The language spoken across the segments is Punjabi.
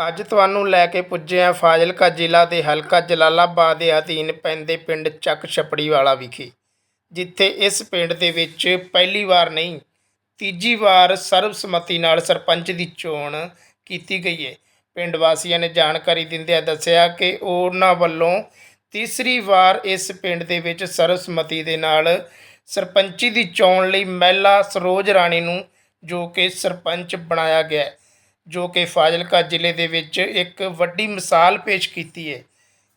ਅੱਜ ਤੁਹਾਨੂੰ ਲੈ ਕੇ ਪੁੱਜੇ ਹਾਂ ਫਾਜ਼ਿਲਕਾ ਜ਼ਿਲ੍ਹਾ ਦੇ ਹਲਕਾ ਜਲਾਲਾਬਾਦ ਦੇ ਅਧੀਨ ਪੈਂਦੇ ਪਿੰਡ ਚੱਕ ਛਪੜੀ ਵਾਲਾ ਵਿਖੇ, ਜਿੱਥੇ ਇਸ ਪਿੰਡ ਦੇ ਵਿੱਚ ਪਹਿਲੀ ਵਾਰ ਨਹੀਂ, ਤੀਜੀ ਵਾਰ ਸਰਬਸੰਮਤੀ ਨਾਲ ਸਰਪੰਚ ਦੀ ਚੋਣ ਕੀਤੀ ਗਈ ਹੈ। ਪਿੰਡ ਵਾਸੀਆਂ ਨੇ ਜਾਣਕਾਰੀ ਦਿੰਦਿਆਂ ਦੱਸਿਆ ਕਿ ਉਹਨਾਂ ਵੱਲੋਂ ਤੀਸਰੀ ਵਾਰ ਇਸ ਪਿੰਡ ਦੇ ਵਿੱਚ ਸਰਬਸੰਮਤੀ ਦੇ ਨਾਲ ਸਰਪੰਚੀ ਦੀ ਚੋਣ ਲਈ ਮਹਿਲਾ ਸਰੋਜ ਰਾਣੀ ਨੂੰ ਜੋ ਕਿ ਸਰਪੰਚ ਬਣਾਇਆ ਗਿਆ ਹੈ। ਜੋ ਕਿ ਫਾਜ਼ਿਲਕਾ ਜ਼ਿਲ੍ਹੇ ਦੇ ਵਿੱਚ ਇੱਕ ਵੱਡੀ ਮਿਸਾਲ ਪੇਸ਼ ਕੀਤੀ ਹੈ।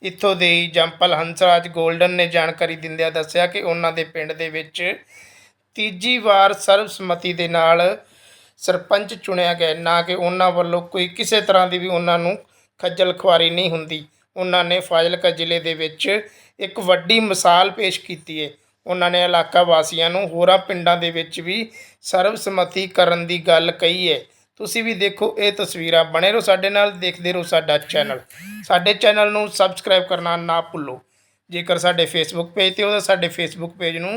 ਇੱਥੋਂ ਦੇ ਹੀ ਜੰਪਲ ਹੰਸਰਾਜ ਗੋਲਡਨ ਨੇ ਜਾਣਕਾਰੀ ਦਿੰਦਿਆਂ ਦੱਸਿਆ ਕਿ ਉਹਨਾਂ ਦੇ ਪਿੰਡ ਦੇ ਵਿੱਚ ਤੀਜੀ ਵਾਰ ਸਰਬਸੰਮਤੀ ਦੇ ਨਾਲ ਸਰਪੰਚ ਚੁਣਿਆ ਗਿਆ ਨਾ ਕਿ ਉਹਨਾਂ ਵੱਲੋਂ ਕੋਈ ਕਿਸੇ ਤਰ੍ਹਾਂ ਦੀ ਵੀ ਉਹਨਾਂ ਨੂੰ ਖੱਜਲ ਖੁਆਰੀ ਨਹੀਂ ਹੁੰਦੀ। ਉਹਨਾਂ ਨੇ ਫਾਜ਼ਿਲਕਾ ਜ਼ਿਲ੍ਹੇ ਦੇ ਵਿੱਚ ਇੱਕ ਵੱਡੀ ਮਿਸਾਲ ਪੇਸ਼ ਕੀਤੀ ਹੈ। ਉਹਨਾਂ ਨੇ ਇਲਾਕਾ ਵਾਸੀਆਂ ਨੂੰ ਹੋਰਾਂ ਪਿੰਡਾਂ ਦੇ ਵਿੱਚ ਵੀ ਸਰਬਸੰਮਤੀ ਕਰਨ ਦੀ ਗੱਲ ਕਹੀ ਹੈ। ਤੁਸੀਂ ਵੀ ਦੇਖੋ ਇਹ ਤਸਵੀਰਾਂ, ਬਣੇ ਰਹੋ ਸਾਡੇ ਨਾਲ, ਦੇਖਦੇ ਰਹੋ ਸਾਡਾ ਚੈਨਲ। ਸਾਡੇ ਚੈਨਲ ਨੂੰ ਸਬਸਕ੍ਰਾਈਬ ਕਰਨਾ ਨਾ ਭੁੱਲੋ। ਜੇਕਰ ਸਾਡੇ ਫੇਸਬੁੱਕ ਪੇਜ ਤੇ ਹੋ ਸਾਡੇ ਫੇਸਬੁੱਕ ਪੇਜ ਨੂੰ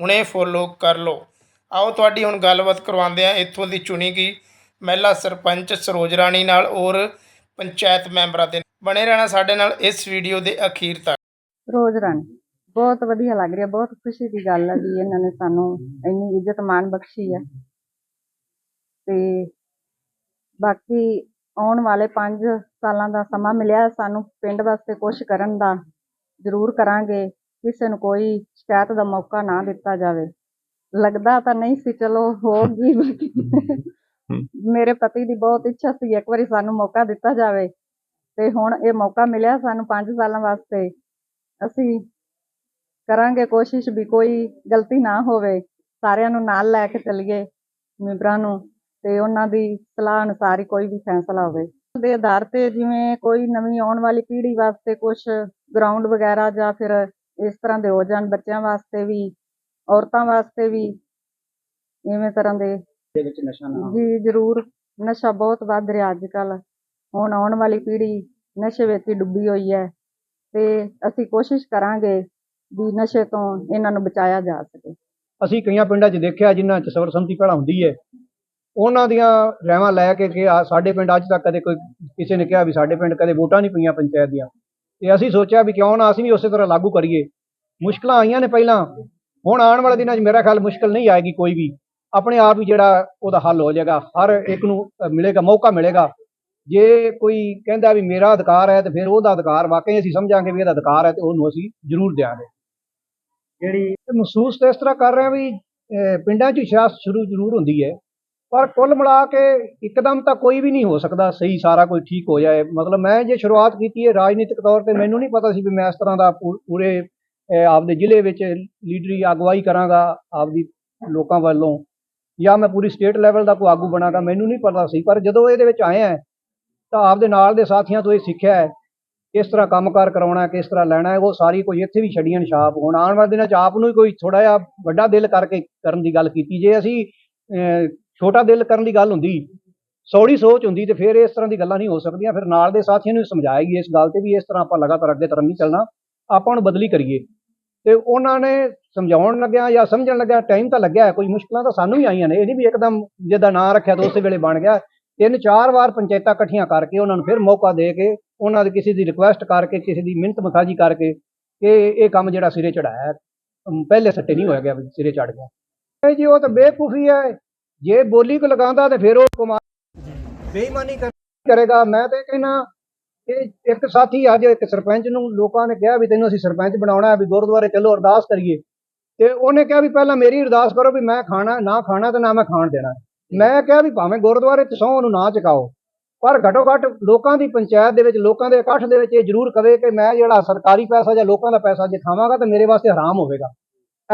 ਹੁਣੇ ਫੋਲੋ ਕਰ ਲਓ। ਆਓ ਤੁਹਾਡੀ ਹੁਣ ਗੱਲਬਾਤ ਕਰਵਾਉਂਦੇ ਆ ਇੱਥੋਂ ਦੀ ਚੁਣੀ ਗਈ ਮਹਿਲਾ ਸਰਪੰਚ ਸਰੋਜ ਰਾਣੀ ਨਾਲ ਔਰ ਪੰਚਾਇਤ ਮੈਂਬਰਾਂ ਦੇ ਬਣੇ ਰਹਿਣਾ ਸਾਡੇ ਨਾਲ ਇਸ ਵੀਡੀਓ ਦੇ ਅਖੀਰ ਤੱਕ। ਸਰੋਜ ਰਾਣੀ, ਬਹੁਤ ਵਧੀਆ ਲੱਗ ਰਿਹਾ, ਬਹੁਤ ਖੁਸ਼ੀ ਦੀ ਗੱਲ ਹੈ ਵੀ ਇਹਨਾਂ ਨੇ ਸਾਨੂੰ ਇੰਨੀ ਇੱਜ਼ਤ ਮਾਣ ਬਖਸ਼ੀ ਹੈ ਤੇ ਬਾਕੀ ਆਉਣ ਵਾਲੇ 5 ਸਾਲਾਂ ਦਾ ਸਮਾਂ ਮਿਲਿਆ, ਸਾਨੂੰ ਪਿੰਡ ਵਾਸਤੇ ਕੁਝ ਕਰਨ ਦਾ ਜ਼ਰੂਰ ਕਰਾਂਗੇ, ਕਿਸੇ ਨੂੰ ਕੋਈ ਸ਼ਿਕਾਇਤ ਦਾ ਮੌਕਾ ਨਾ ਦਿੱਤਾ ਜਾਵੇ। ਲੱਗਦਾ ਤਾਂ ਨਹੀਂ ਸੀ ਚਲੋ ਹੋਗੀ ਮੇਰੇ ਪਤੀ ਦੀ ਬਹੁਤ ਇੱਛਾ ਸੀ ਇੱਕ ਵਾਰੀ ਸਾਨੂੰ ਮੌਕਾ ਦਿੱਤਾ ਜਾਵੇ, ਤੇ ਹੁਣ ਇਹ ਮੌਕਾ ਮਿਲਿਆ ਸਾਨੂੰ 5 ਸਾਲਾਂ ਵਾਸਤੇ। ਅਸੀਂ ਕਰਾਂਗੇ ਕੋਸ਼ਿਸ਼ ਵੀ ਕੋਈ ਗਲਤੀ ਨਾ ਹੋਵੇ, ਸਾਰਿਆਂ ਨੂੰ ਨਾਲ ਲੈ ਕੇ ਚੱਲੀਏ, ਮੈਂਬਰਾਂ ਨੂੰ ਤੇ ਉਹਨਾਂ ਦੀ ਸਲਾਹ ਅਨੁਸਾਰ ਹੀ ਕੋਈ ਵੀ ਫੈਸਲਾ ਹੋਵੇ। ਦੇ ਆਧਾਰ ਤੇ ਜਿਵੇਂ ਕੋਈ ਨਵੀਂ ਆਉਣ ਵਾਲੀ ਪੀੜ੍ਹੀ ਵਾਸਤੇ ਕੁਝ ਗਰਾਊਂਡ ਵਗੈਰਾ ਜਾਂ ਫਿਰ ਇਸ ਤਰ੍ਹਾਂ ਦੇ ਹੋ ਜਾਣ ਬੱਚਿਆਂ ਵਾਸਤੇ ਵੀ ਔਰਤਾਂ ਵਾਸਤੇ ਵੀ ਇਵੇਂ ਤਰ੍ਹਾਂ ਦੇ ਦੇ ਵਿੱਚ ਨਸ਼ਾ ਨਾ। ਜੀ ਜ਼ਰੂਰ ਨਸ਼ਾ ਬਹੁਤ ਵੱਧ ਰਿਹਾ ਅੱਜ ਕੱਲ ਹੁਣ ਆਉਣ ਵਾਲੀ ਪੀੜ੍ਹੀ ਨਸ਼ੇ ਵਿੱਚ ਹੀ ਡੁੱਬੀ ਹੋਈ ਹੈ ਤੇ ਅਸੀਂ ਕੋਸ਼ਿਸ਼ ਕਰਾਂਗੇ ਵੀ ਨਸ਼ੇ ਤੋਂ ਇਹਨਾਂ ਨੂੰ ਬਚਾਇਆ ਜਾ ਸਕੇ। ਅਸੀਂ ਕਈਆਂ ਪਿੰਡਾਂ 'ਚ ਦੇਖਿਆ ਜਿਨ੍ਹਾਂ 'ਚ ਸਰਬਸੰਮਤੀ ਪਹਿਲਾਂ ਹੁੰਦੀ ਹੈ ਉਹਨਾਂ ਦੀਆਂ ਰਹਿਵਾਂ ਲੈ ਕੇ ਕਿ ਆ ਸਾਡੇ ਪਿੰਡ ਅੱਜ ਤੱਕ ਕਦੇ ਕੋਈ ਕਿਸੇ ਨੇ ਕਿਹਾ ਵੀ ਸਾਡੇ ਪਿੰਡ ਕਦੇ ਵੋਟਾਂ ਨਹੀਂ ਪਈਆਂ ਪੰਚਾਇਤ ਦੀਆਂ। ਤੇ ਅਸੀਂ ਸੋਚਿਆ ਵੀ ਕਿਉਂ ਨਾ ਅਸੀਂ ਵੀ ਉਸੇ ਤਰ੍ਹਾਂ ਲਾਗੂ ਕਰੀਏ। ਮੁਸ਼ਕਲਾਂ ਆਈਆਂ ਨੇ ਪਹਿਲਾਂ। ਹੁਣ ਆਉਣ ਵਾਲੇ ਦਿਨਾਂ 'ਚ ਮੇਰਾ ਖਿਆਲ ਮੁਸ਼ਕਲ ਨਹੀਂ ਆਏਗੀ ਕੋਈ ਵੀ। ਆਪਣੇ ਆਪ ਹੀ ਜਿਹੜਾ ਉਹਦਾ ਹੱਲ ਹੋ ਜਾਏਗਾ। ਹਰ ਇੱਕ ਨੂੰ ਮਿਲੇਗਾ ਮੌਕਾ ਮਿਲੇਗਾ। ਜੇ ਕੋਈ ਕਹਿੰਦਾ ਵੀ ਮੇਰਾ ਅਧਿਕਾਰ ਹੈ ਤੇ ਫਿਰ ਉਹਦਾ ਅਧਿਕਾਰ ਵਾਕਈ ਅਸੀਂ ਸਮਝਾਂਗੇ ਵੀ ਇਹਦਾ ਅਧਿਕਾਰ ਹੈ ਤੇ ਉਹਨੂੰ ਅਸੀਂ ਜ਼ਰੂਰ ਦਿਆਂਗੇ। ਜਿਹੜੀ ਮਹਿਸੂਸ ਤਾਂ ਇਸ ਤਰ੍ਹਾਂ ਕਰ ਰਹੇ ਹਾਂ ਵੀ ਪਿੰਡਾਂ 'ਚ ਸਿਆਸਤ ਸ਼ੁਰੂ ਜ਼ਰੂਰ ਹੁੰਦੀ ਹੈ। ਪਰ ਕੁੱਲ ਮਿਲਾ ਕੇ ਇੱਕਦਮ ਤਾਂ ਕੋਈ ਵੀ ਨਹੀਂ ਹੋ ਸਕਦਾ, ਸਹੀ ਸਾਰਾ ਕੁਝ ਠੀਕ ਹੋ ਜਾਏ। ਮਤਲਬ ਮੈਂ ਜੇ ਸ਼ੁਰੂਆਤ ਕੀਤੀ ਹੈ ਰਾਜਨੀਤਿਕ ਤੌਰ ਤੇ, ਮੈਨੂੰ ਨਹੀਂ ਪਤਾ ਸੀ ਵੀ ਮੈਂ ਇਸ ਤਰ੍ਹਾਂ ਦਾ ਪੂ- ਪੂਰੇ ਆਪਦੇ ਜ਼ਿਲ੍ਹੇ ਵਿੱਚ ਲੀਡਰੀ ਅਗਵਾਈ ਕਰਾਂਗਾ ਆਪਦੀ ਲੋਕਾਂ ਵੱਲੋਂ, ਜਾਂ ਮੈਂ ਪੂਰੀ ਸਟੇਟ ਲੈਵਲ ਦਾ ਕੋਈ ਆਗੂ ਬਣਾਗਾ, ਮੈਨੂੰ ਨਹੀਂ ਪਤਾ ਸੀ। ਪਰ ਜਦੋਂ ਇਹਦੇ ਵਿੱਚ ਆਇਆ ਤਾਂ ਆਪਦੇ ਨਾਲ ਦੇ ਸਾਥੀਆਂ ਤੋਂ ਇਹ ਸਿੱਖਿਆ ਹੈ, ਕਿਸ ਤਰ੍ਹਾਂ ਕੰਮਕਾਰ ਕਰਾਉਣਾ, ਕਿਸ ਤਰ੍ਹਾਂ ਲੈਣਾ ਹੈ, ਉਹ ਸਾਰੀ ਕੋਈ ਇੱਥੇ ਵੀ ਛੱਡੀਆਂ ਛਾਪ। ਹੁਣ ਆਉਣ ਵਾਲੇ ਦਿਨਾਂ 'ਚ ਆਪ ਨੂੰ ਹੀ ਕੋਈ ਥੋੜਾ ਜਿਹਾ ਵੱਡਾ ਦਿਲ ਕਰਕੇ ਕਰਨ ਦੀ ਗੱਲ ਕੀਤੀ। ਜੇ ਅਸੀਂ ਛੋਟਾ ਦਿਲ ਕਰਨ ਦੀ ਗੱਲ ਹੁੰਦੀ, ਸੌੜੀ ਸੋਚ ਹੁੰਦੀ ਤੇ ਫਿਰ ਇਸ ਤਰ੍ਹਾਂ ਦੀ ਗੱਲਾਂ ਨਹੀਂ ਹੋ ਸਕਦੀਆਂ। ਫਿਰ ਨਾਲ ਦੇ ਸਾਥੀਆਂ ਨੂੰ ਸਮਝਾਏਗੀ ਇਸ ਗੱਲ ਤੇ ਵੀ ਇਸ ਤਰ੍ਹਾਂ ਆਪਾਂ ਲਗਾਤਾਰ ਅੱਗੇ ਤਰ੍ਹਾਂ ਨਹੀਂ ਚੱਲਣਾ, ਆਪਾਂ ਨੂੰ ਬਦਲੀ ਕਰੀਏ। ਤੇ ਉਹਨਾਂ ਨੇ ਸਮਝਾਉਣ ਲੱਗਿਆ ਜਾਂ ਸਮਝਣ ਲੱਗਿਆ ਟਾਈਮ ਤਾਂ ਲੱਗਿਆ, ਕੋਈ ਮੁਸ਼ਕਲਾਂ ਤਾਂ ਸਾਨੂੰ ਵੀ ਆਈਆਂ ਨੇ, ਇਹ ਨਹੀਂ ਵੀ ਇੱਕਦਮ ਜਿਹਦਾ ਨਾਂ ਰੱਖਿਆ ਤਾਂ ਉਸੇ ਵੇਲੇ ਬਣ ਗਿਆ। ਤਿੰਨ ਚਾਰ ਵਾਰ ਪੰਚਾਇਤਾਂ ਇਕੱਠੀਆਂ ਕਰਕੇ ਉਹਨਾਂ ਨੂੰ ਫਿਰ ਮੌਕਾ ਦੇ ਕੇ, ਉਹਨਾਂ ਦੀ ਕਿਸੇ ਦੀ ਰਿਕੁਐਸਟ ਕਰਕੇ, ਕਿਸੇ ਦੀ ਮਿਹਨਤ ਮਸਾਜੀ ਕਰਕੇ ਕਿ ਇਹ ਕੰਮ ਜਿਹੜਾ ਸਿਰੇ ਚੜਾਇਆ ਪਹਿਲੇ ਸੱਟੇ ਨਹੀਂ ਹੋਇਆ ਗਿਆ, ਸਿਰੇ ਚੜ ਗਿਆ। ਜੀ ਉਹ ਤਾਂ ਬੇਵਕੂਫੀ ਹੈ। ਜੇ ਬੋਲੀ ਕੋ ਲਗਾਉਂਦਾ ਤੇ ਫਿਰ ਉਹ ਕੁਮਾਰ ਬੇਈਮਾਨੀ ਕਰ- ਕਰੇਗਾ। ਮੈਂ ਤੇ ਕਹਿੰਦਾ ਇਹ ਇੱਕ ਸਾਥੀ ਅੱਜ ਇੱਕ ਸਰਪੰਚ ਨੂੰ। ਲੋਕਾਂ ਨੇ ਕਿਹਾ ਵੀ ਤੈਨੂੰ ਅਸੀਂ ਸਰਪੰਚ ਬਣਾਉਣਾ ਹੈ ਵੀ ਗੁਰਦੁਆਰੇ ਚੱਲੋ ਅਰਦਾਸ ਕਰੀਏ। ਤੇ ਉਹਨੇ ਕਿਹਾ ਵੀ ਪਹਿਲਾਂ ਮੇਰੀ ਅਰਦਾਸ ਕਰੋ ਵੀ ਮੈਂ ਖਾਣਾ ਨਾ ਖਾਣਾ ਤੇ ਨਾ ਮੈਂ ਖਾਣ ਦੇਣਾ। ਮੈਂ ਕਿਹਾ ਵੀ ਭਾਵੇਂ ਗੁਰਦੁਆਰੇ ਚ ਸਹੁੰ ਨੂੰ ਨਾ ਚਕਾਓ। ਪਰ ਘਟੋ ਘੱਟ ਲੋਕਾਂ ਦੀ ਪੰਚਾਇਤ ਦੇ ਵਿੱਚ ਲੋਕਾਂ ਦੇ ਇਕੱਠ ਦੇ ਵਿੱਚ ਇਹ ਜ਼ਰੂਰ ਕਵੇ ਕਿ ਮੈਂ ਜਿਹੜਾ ਸਰਕਾਰੀ ਪੈਸਾ ਜਾਂ ਲੋਕਾਂ ਦਾ ਪੈਸਾ ਜੇ ਖਾਵਾਂਗਾ ਤਾਂ ਮੇਰੇ ਵਾਸਤੇ ਹਰਾਮ ਹੋਵੇਗਾ।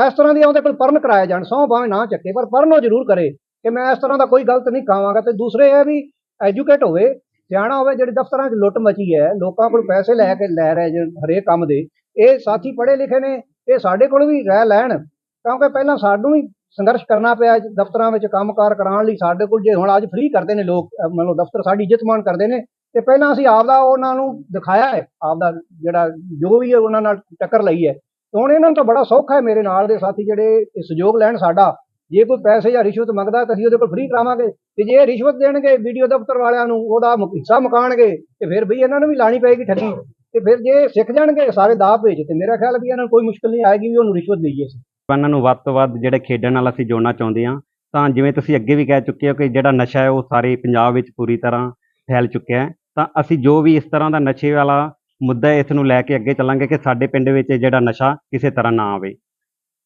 ਇਸ ਤਰ੍ਹਾਂ ਦੀ ਉਹਦੇ ਕੋਲ ਪਰਨ ਕਰਾਇਆ ਜਾਣ। ਸਹੁੰ ਭਾਵੇਂ ਨਾ ਚੱਕੇ ਪਰ ਪਰਨ ਉਹ ਜ਼ਰੂਰ ਕਰੇ। ਕਿ ਮੈਂ ਇਸ ਤਰ੍ਹਾਂ ਦਾ ਕੋਈ ਗਲਤ ਨਹੀਂ ਖਾਵਾਂਗਾ ਤੇ ਦੂਸਰੇ ਇਹ ਵੀ ਐਜੂਕੇਟ ਹੋਵੇ, ਸਿਆਣਾ ਹੋਵੇ, ਜਿਹੜੀ ਦਫ਼ਤਰਾਂ 'ਚ ਲੁੱਟ ਮਚੀ ਹੈ, ਲੋਕਾਂ ਕੋਲ ਪੈਸੇ ਲੈ ਕੇ ਲੈ ਰਹੇ ਜੇ ਹਰੇਕ ਕੰਮ ਦੇ, ਇਹ ਸਾਥੀ ਪੜ੍ਹੇ ਲਿਖੇ ਨੇ, ਇਹ ਸਾਡੇ ਕੋਲ ਵੀ ਰਹਿ ਲੈਣ, ਕਿਉਂਕਿ ਪਹਿਲਾਂ ਸਾਨੂੰ ਹੀ ਸੰਘਰਸ਼ ਕਰਨਾ ਪਿਆ ਦਫ਼ਤਰਾਂ ਵਿੱਚ ਕੰਮਕਾਰ ਕਰਾਉਣ ਲਈ, ਸਾਡੇ ਕੋਲ ਜੇ ਹੁਣ ਅੱਜ ਫ੍ਰੀ ਕਰਦੇ ਨੇ ਲੋਕ ਮਤਲਬ ਦਫ਼ਤਰ ਸਾਡੀ ਇੱਜ਼ਤ ਮਾਣ ਕਰਦੇ ਨੇ, ਤੇ ਪਹਿਲਾਂ ਅਸੀਂ ਆਪਦਾ ਉਹਨਾਂ ਨੂੰ ਦਿਖਾਇਆ ਹੈ, ਆਪਦਾ ਜਿਹੜਾ ਜੋ ਵੀ ਹੈ ਉਹਨਾਂ ਨਾਲ ਟੱਕਰ ਲਈ ਹੈ ਹੁਣ ਇਹਨਾਂ ਨੂੰ ਤਾਂ ਬੜਾ ਸੌਖਾ ਹੈ ਮੇਰੇ ਨਾਲ ਦੇ ਸਾਥੀ ਜਿਹੜੇ ਸਹਿਯੋਗ ਲੈਣ ਸਾਡਾ ਜੇ ਕੋਈ ਪੈਸੇ ਜਾਂ ਰਿਸ਼ਵਤ ਮੰਗਦਾ ਤਾਂ ਅਸੀਂ ਉਹਦੇ ਕੋਲ ਫ੍ਰੀ ਕਰਾਵਾਂਗੇ। ਤੇ ਜੇ ਰਿਸ਼ਵਤ ਦੇਣਗੇ ਵੀਡੀਓ ਦਫ਼ਤਰ ਵਾਲਿਆਂ ਨੂੰ ਉਹਦਾ ਹਿੱਸਾ ਮਕਾਣਗੇ ਤੇ ਫਿਰ ਵੀ ਇਹਨਾਂ ਨੂੰ ਵੀ ਲਾਣੀ ਪਏਗੀ ਠੱਗੀ। ਤੇ ਫਿਰ ਜੇ ਸਿੱਖ ਜਾਣਗੇ ਸਾਰੇ ਦਾ ਭੇਜ। ਤੇ ਮੇਰਾ ਖਿਆਲ ਵੀ ਇਹਨਾਂ ਨੂੰ ਕੋਈ ਮੁਸ਼ਕਲ ਨਹੀਂ ਆਏਗੀ ਵੀ ਉਹਨੂੰ ਰਿਸ਼ਵਤ ਦੇਈਏ ਅਸੀਂ। ਉਹਨਾਂ ਨੂੰ ਵੱਧ ਤੋਂ ਵੱਧ ਜਿਹੜੇ ਖੇਡਣ ਨਾਲ ਅਸੀਂ ਜੋੜਨਾ ਚਾਹੁੰਦੇ ਹਾਂ ਤਾਂ ਜਿਵੇਂ ਤੁਸੀਂ ਅੱਗੇ ਵੀ ਕਹਿ ਚੁੱਕੇ ਹੋ ਕਿ ਜਿਹੜਾ ਨਸ਼ਾ ਹੈ ਉਹ ਸਾਰੇ ਪੰਜਾਬ ਵਿੱਚ ਪੂਰੀ ਤਰ੍ਹਾਂ ਫੈਲ ਚੁੱਕਿਆ ਹੈ ਤਾਂ ਅਸੀਂ ਜੋ ਵੀ ਇਸ ਤਰ੍ਹਾਂ ਦਾ ਨਸ਼ੇ ਵਾਲਾ ਮੁੱਦਾ ਇਸ ਨੂੰ ਲੈ ਕੇ ਅੱਗੇ ਚੱਲਾਂਗੇ ਕਿ ਸਾਡੇ ਪਿੰਡ ਵਿੱਚ ਜਿਹੜਾ ਨਸ਼ਾ ਕਿਸੇ ਤਰ੍ਹਾਂ ਨਾ ਆਵੇ।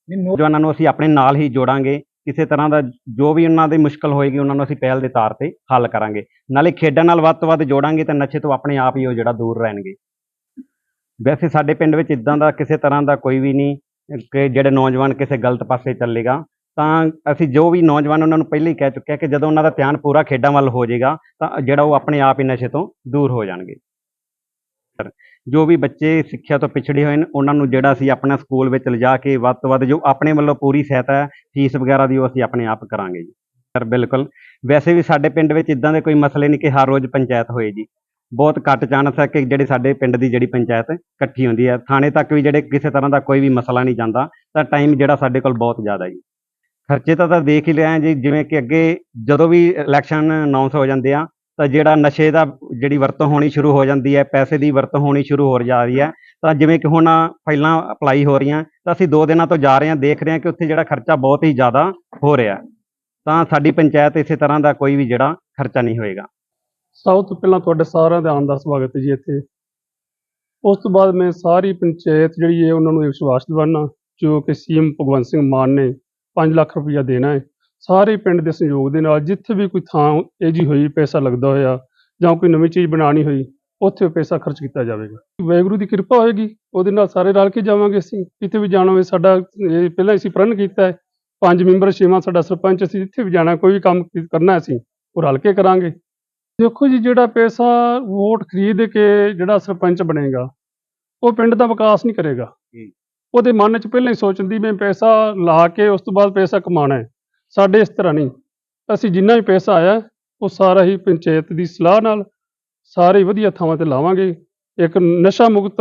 ਨੌਜਵਾਨਾਂ ਨੂੰ ਅਸੀਂ ਆਪਣੇ ਨਾਲ ਹੀ ਜੋੜਾਂਗੇ ਕਿਸੇ ਤਰ੍ਹਾਂ ਦਾ ਜੋ ਵੀ ਉਹਨਾਂ ਦੀ ਮੁਸ਼ਕਲ ਹੋਏਗੀ, ਉਹਨਾਂ ਨੂੰ ਅਸੀਂ ਪਹਿਲ ਦੇ ਤੌਰ ਤੇ ਹੱਲ ਕਰਾਂਗੇ। ਨਾਲੇ ਖੇਡਾਂ ਨਾਲ ਵੱਧ ਤੋਂ ਵੱਧ ਜੋੜਾਂਗੇ ਤਾਂ ਨਸ਼ੇ ਤੋਂ ਆਪਣੇ ਆਪ ਹੀ ਉਹ ਜਿਹੜਾ ਦੂਰ ਰਹਿਣਗੇ। ਵੈਸੇ ਸਾਡੇ ਪਿੰਡ ਵਿੱਚ ਇਦਾਂ ਦਾ ਕਿਸੇ ਤਰ੍ਹਾਂ ਦਾ ਕੋਈ ਵੀ ਨਹੀਂ ਕਿ ਜਿਹੜੇ ਨੌਜਵਾਨ ਕਿਸੇ ਗਲਤ ਪਾਸੇ ਚੱਲੇਗਾ, ਤਾਂ ਅਸੀਂ ਜੋ ਵੀ ਨੌਜਵਾਨ ਉਹਨਾਂ ਨੂੰ ਪਹਿਲਾਂ ਹੀ ਕਹਿ ਚੁੱਕਿਆ ਕਿ ਜਦੋਂ ਉਹਨਾਂ ਦਾ ਧਿਆਨ ਪੂਰਾ ਖੇਡਾਂ ਵੱਲ ਹੋ ਜਾਏਗਾ, ਤਾਂ ਜਿਹੜਾ ਉਹ ਆਪਣੇ ਆਪ ਹੀ ਨਸ਼ੇ ਤੋਂ ਦੂਰ ਹੋ ਜਾਣਗੇ। ਜੋ ਵੀ ਬੱਚੇ ਸਿੱਖਿਆ ਤੋਂ ਪਿਛੜੇ ਹੋਏ ਨੇ, ਉਹਨਾਂ ਨੂੰ ਜਿਹੜਾ ਅਸੀਂ ਆਪਣਾ ਸਕੂਲ ਵਿੱਚ ਲਿਜਾ ਕੇ ਵੱਧ ਤੋਂ ਵੱਧ ਜੋ ਆਪਣੇ ਵੱਲੋਂ ਪੂਰੀ ਸਹਾਇਤਾ ਹੈ, ਫੀਸ ਵਗੈਰਾ ਦੀ ਉਹ ਅਸੀਂ ਆਪਣੇ ਆਪ ਕਰਾਂਗੇ ਜੀ। ਸਰ, ਬਿਲਕੁਲ। ਵੈਸੇ ਵੀ ਸਾਡੇ ਪਿੰਡ ਵਿੱਚ ਇਦਾਂ ਦੇ ਕੋਈ ਮਸਲੇ ਨਹੀਂ ਕਿ ਹਰ ਰੋਜ਼ ਪੰਚਾਇਤ ਹੋਏ ਜੀ। ਬਹੁਤ ਘੱਟ ਚਾਂਸ ਹੈ ਕਿ ਜਿਹੜੇ ਸਾਡੇ ਪਿੰਡ ਦੀ ਜਿਹੜੀ ਪੰਚਾਇਤ ਇਕੱਠੀ ਹੁੰਦੀ ਹੈ। ਥਾਣੇ ਤੱਕ ਵੀ ਜਿਹੜੇ ਕਿਸੇ ਤਰ੍ਹਾਂ ਦਾ ਕੋਈ ਵੀ ਮਸਲਾ ਨਹੀਂ ਜਾਂਦਾ, ਤਾਂ ਟਾਈਮ ਜਿਹੜਾ ਸਾਡੇ ਕੋਲ ਬਹੁਤ ਜ਼ਿਆਦਾ ਜੀ। ਖਰਚੇ ਤਾਂ ਤਾਂ ਦੇਖ ਹੀ ਲਿਆ ਜੀ, ਜਿਵੇਂ ਕਿ ਅੱਗੇ ਜਦੋਂ ਵੀ ਇਲੈਕਸ਼ਨ ਅਨਾਉਂਸ ਹੋ ਜਾਂਦੇ ਆ ਤਾਂ ਜਿਹੜਾ ਨਸ਼ੇ ਦਾ ਜਿਹੜੀ ਵਰਤੋਂ ਹੋਣੀ ਸ਼ੁਰੂ ਹੋ ਜਾਂਦੀ ਹੈ, ਪੈਸੇ ਦੀ ਵਰਤੋਂ ਹੋਣੀ ਸ਼ੁਰੂ ਹੋ ਜਾ ਰਹੀ ਹੈ, ਤਾਂ ਜਿਵੇਂ ਕਿ ਹੁਣ ਫਾਈਲਾਂ ਅਪਲਾਈ ਹੋ ਰਹੀਆਂ, ਤਾਂ ਅਸੀਂ ਦੋ ਦਿਨਾਂ ਤੋਂ ਜਾ ਰਹੇ ਹਾਂ, ਦੇਖ ਰਹੇ ਹਾਂ ਕਿ ਉੱਥੇ ਜਿਹੜਾ ਖਰਚਾ ਬਹੁਤ ਹੀ ਜ਼ਿਆਦਾ ਹੋ ਰਿਹਾ ਤਾਂ ਸਾਡੀ ਪੰਚਾਇਤ ਇਸੇ ਤਰ੍ਹਾਂ ਦਾ ਕੋਈ ਵੀ ਜਿਹੜਾ ਖਰਚਾ ਨਹੀਂ ਹੋਏਗਾ। ਸਭ ਤੋਂ ਪਹਿਲਾਂ ਤੁਹਾਡੇ ਸਾਰਿਆਂ ਦਾ ਆਉਣ ਦਾ ਸਵਾਗਤ ਹੈ ਜੀ ਇੱਥੇ। ਉਸ ਤੋਂ ਬਾਅਦ ਮੈਂ ਸਾਰੀ ਪੰਚਾਇਤ ਜਿਹੜੀ ਹੈ, ਉਹਨਾਂ ਨੂੰ ਇਹ ਵਿਸ਼ਵਾਸ ਦਿਵਾਉਣਾ ਜੋ ਕਿ ਸੀਐਮ ਭਗਵੰਤ ਸਿੰਘ ਮਾਨ ਨੇ 5 ਲੱਖ ਰੁਪਈਆ ਦੇਣਾ ਹੈ। ਸਾਰੇ ਪਿੰਡ ਦੇ ਸਹਿਯੋਗ ਦੇ ਨਾਲ ਜਿੱਥੇ ਵੀ ਕੋਈ ਥਾਂ ਇਹ ਜੀ ਹੋਈ ਪੈਸਾ ਲੱਗਦਾ ਹੋਇਆ ਜਾਂ ਕੋਈ ਨਵੀਂ ਚੀਜ਼ ਬਣਾਉਣੀ ਹੋਈ ਉੱਥੇ ਪੈਸਾ ਖਰਚ ਕੀਤਾ ਜਾਵੇਗਾ। ਵਾਹਿਗੁਰੂ ਦੀ ਕਿਰਪਾ ਹੋਏਗੀ ਉਹਦੇ ਨਾਲ ਸਾਰੇ ਰਲ ਕੇ ਜਾਵਾਂਗੇ ਅਸੀਂ। ਕਿਤੇ ਵੀ ਜਾਣਾ ਹੋਵੇ ਸਾਡਾ ਇਹ ਪਹਿਲਾਂ ਅਸੀਂ ਪ੍ਰਣ ਕੀਤਾ ਹੈ ਪੰਜ ਮੈਂਬਰ ਛੇਵਾਂ ਸਾਡਾ ਸਰਪੰਚ ਅਸੀਂ ਜਿੱਥੇ ਵੀ ਜਾਣਾ ਕੋਈ ਵੀ ਕੰਮ ਕਰਨਾ ਅਸੀਂ ਉਹ ਰਲ ਕੇ ਕਰਾਂਗੇ। ਦੇਖੋ ਜੀ ਜਿਹੜਾ ਪੈਸਾ ਵੋਟ ਖਰੀਦ ਕੇ ਜਿਹੜਾ ਸਰਪੰਚ ਬਣੇਗਾ ਉਹ ਪਿੰਡ ਦਾ ਵਿਕਾਸ ਨਹੀਂ ਕਰੇਗਾ। ਉਹਦੇ ਮਨ 'ਚ ਪਹਿਲਾਂ ਹੀ ਸੋਚਦੀ ਮੈਂ ਪੈਸਾ ਲਾ ਕੇ ਉਸ ਤੋਂ ਬਾਅਦ ਪੈਸਾ ਕਮਾਉਣਾ ਹੈ। ਸਾਡੇ ਇਸ ਤਰ੍ਹਾਂ ਨਹੀਂ। ਅਸੀਂ ਜਿੰਨਾ ਵੀ ਪੈਸਾ ਆਇਆ ਉਹ ਸਾਰਾ ਹੀ ਪੰਚਾਇਤ ਦੀ ਸਲਾਹ ਨਾਲ ਸਾਰੇ ਵਧੀਆ ਥਾਵਾਂ ਤੇ ਲਾਵਾਂਗੇ। ਇੱਕ ਨਸ਼ਾ ਮੁਕਤ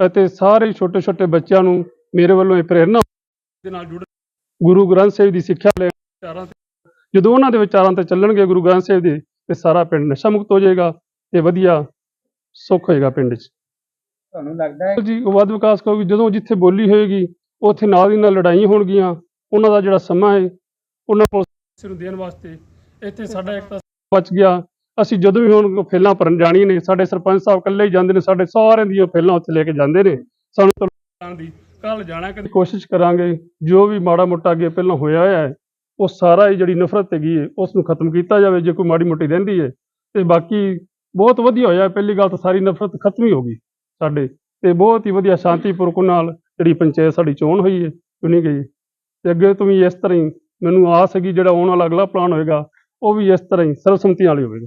ਅਤੇ ਸਾਰੇ ਛੋਟੇ ਛੋਟੇ ਬੱਚਿਆਂ ਨੂੰ ਮੇਰੇ ਵੱਲੋਂ ਇਹ ਪ੍ਰੇਰਨਾ ਦੇ ਨਾਲ ਜੁੜ ਗੁਰੂ ਗ੍ਰੰਥ ਸਾਹਿਬ ਦੀ ਸਿੱਖਿਆ ਲੈ ਵਿਚਾਰਾਂ ਤੇ ਜਦੋਂ ਉਹਨਾਂ ਦੇ ਵਿਚਾਰਾਂ ਤੇ ਚੱਲਣਗੇ ਗੁਰੂ ਗ੍ਰੰਥ ਸਾਹਿਬ ਦੇ ਤੇ ਸਾਰਾ ਪਿੰਡ ਨਸ਼ਾ ਮੁਕਤ ਹੋ ਜਾਏਗਾ ਤੇ ਵਧੀਆ ਸੁੱਖ ਹੋਏਗਾ ਪਿੰਡ 'ਚ। ਤੁਹਾਨੂੰ ਲੱਗਦਾ ਹੈ ਜੀ ਉਹ ਵੱਧ ਵਿਕਾਸ ਕਰੂਗੀ। ਜਦੋਂ ਜਿੱਥੇ ਬੋਲੀ ਹੋਏਗੀ ਉੱਥੇ ਨਾਲ ਦੀ ਨਾਲ ਲੜਾਈਆਂ ਹੋਣਗੀਆਂ। ਉਹਨਾਂ ਦਾ ਜਿਹੜਾ ਸਮਾਂ ਹੈ ਉਹਨਾਂ ਕੋਲ ਸਿਰ ਨੂੰ ਦੇਣ ਵਾਸਤੇ। ਇੱਥੇ ਸਾਡਾ ਇੱਕ ਤਾਂ ਬਚ ਗਿਆ। ਅਸੀਂ ਜਦੋਂ ਵੀ ਹੁਣ ਫੇਲਾਂ ਭਰਨ ਜਾਣੀ ਨੇ ਸਾਡੇ ਸਰਪੰਚ ਸਾਹਿਬ ਇਕੱਲੇ ਹੀ ਜਾਂਦੇ ਨੇ ਸਾਡੇ ਸਾਰਿਆਂ ਦੀਆਂ ਫੇਲਾਂ ਉੱਥੇ ਲੈ ਕੇ ਜਾਂਦੇ ਨੇ। ਸਾਨੂੰ ਤੋਂ ਜਾਣ ਦੀ। ਕੱਲ ਜਾਣਾ ਕਦੇ? ਕੋਸ਼ਿਸ਼ ਕਰਾਂਗੇ ਜੋ ਵੀ ਮਾੜਾ ਮੋਟਾ ਅੱਗੇ ਪਹਿਲਾਂ ਹੋਇਆ ਹੈ ਉਹ ਸਾਰਾ ਹੀ ਜਿਹੜੀ ਨਫ਼ਰਤ ਹੈਗੀ ਹੈ ਉਸ ਨੂੰ ਖਤਮ ਕੀਤਾ ਜਾਵੇ ਜੇ ਕੋਈ ਮਾੜੀ ਮੋਟੀ ਰਹਿੰਦੀ ਹੈ। ਤੇ ਬਾਕੀ ਬਹੁਤ ਵਧੀਆ ਹੋਇਆ ਪਹਿਲੀ ਗੱਲ ਤਾਂ ਸਾਰੀ ਨਫ਼ਰਤ ਖਤਮ ਹੀ ਹੋ ਗਈ ਸਾਡੇ। ਤੇ ਬਹੁਤ ਹੀ ਵਧੀਆ ਸ਼ਾਂਤੀਪੂਰਵਕ ਨਾਲ ਜਿਹੜੀ ਪੰਚਾਇਤ ਸਾਡੀ ਚੋਣ ਹੋਈ ਹੈ ਚੁਣੀ ਗਈ। ਤੇ ਅੱਗੇ ਤੋਂ ਵੀ ਇਸ ਤਰ੍ਹਾਂ ਹੀ ਮੈਨੂੰ ਆਸ ਹੈਗੀ ਜਿਹੜਾ ਆਉਣ ਵਾਲਾ ਅਗਲਾ ਪਲਾਨ ਹੋਏਗਾ, ਉਹ ਵੀ ਇਸ ਤਰ੍ਹਾਂ ਹੀ ਸਰਬਸੰਮਤੀ ਨਾਲ ਹੀ ਹੋਵੇਗਾ।